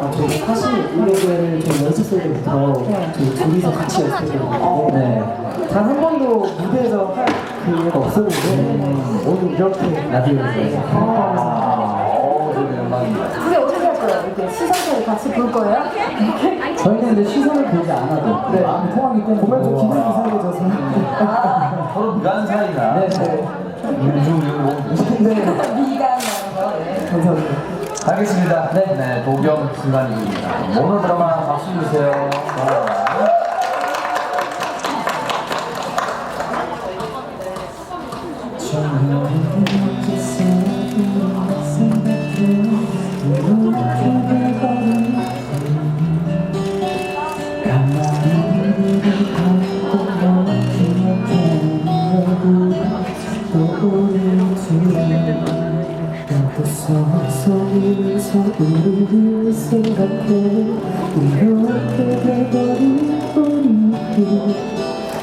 아, 저희 사실 이 노래를 저희 연습생 때부터 저희 둘이서 같이 연습했거든요. 네. 단 한 번도 무대에서 할 기회가 없었는데 오늘 이렇게 라디오에서 아, 어, 되게 영광입니다. 그게 어떻게 할 거예요? 이렇게 시선을 같이 볼 거예요? 저희는 근데 시선을 보지 않아도 네. 마음이 통하기 때문에 보면 좀 기분이 이상해져서 서로 미간 사이가 네, 네. 음, 네, 미간이라는 거. 네. 감사합니다. 알겠습니다. 네, 네, 도겸 순간입니다. 모노 드라마 박수 주세요. 와. 서울에서 우리를 생각해 이렇게 돼버린 우리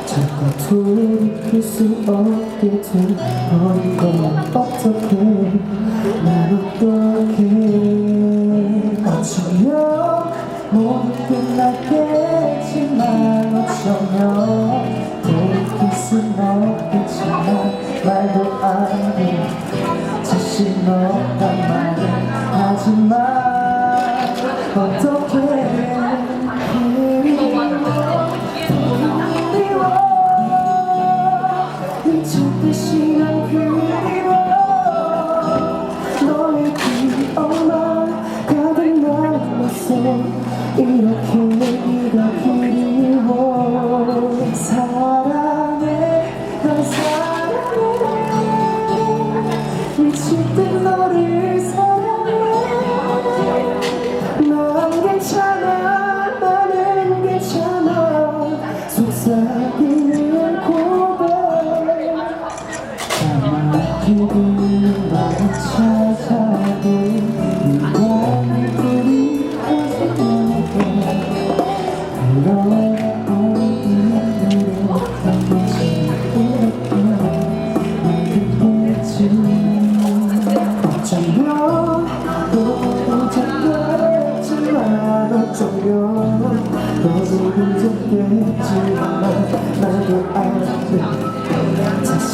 자꾸 돌이킬 수 없게 돼버린 건 어떡해 난 어떡해 어쩌면 모두 끝났겠지만 어쩌면 돌이킬 순 없겠지만 말도 안돼 자신 없단 말은 하지만 어떻게 그리워? 듯이 난 그리워? 너의 기억만 가득 남았어 이렇게 너도 흔적겠지만 나도 알아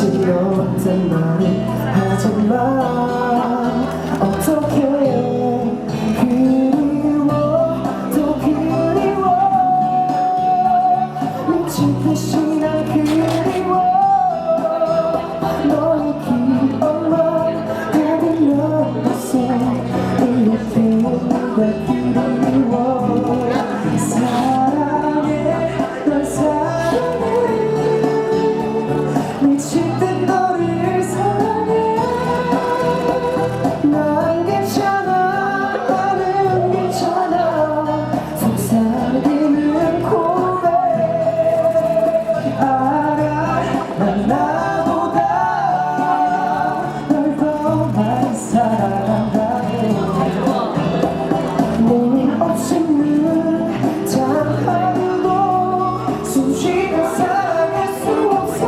없단 말을 하지만 어떻게 알아 난 나보다 널더 많이 사랑한다고 너 없이는 단 하루도 숨쉬며 살아갈 수 없어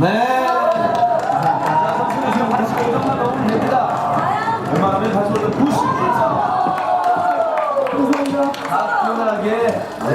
네. 자, 선수는 지금 85점만 넘으면 됩니다. 얼마 하면 85점 91점. 감사합니다. 아, 편하게. 네.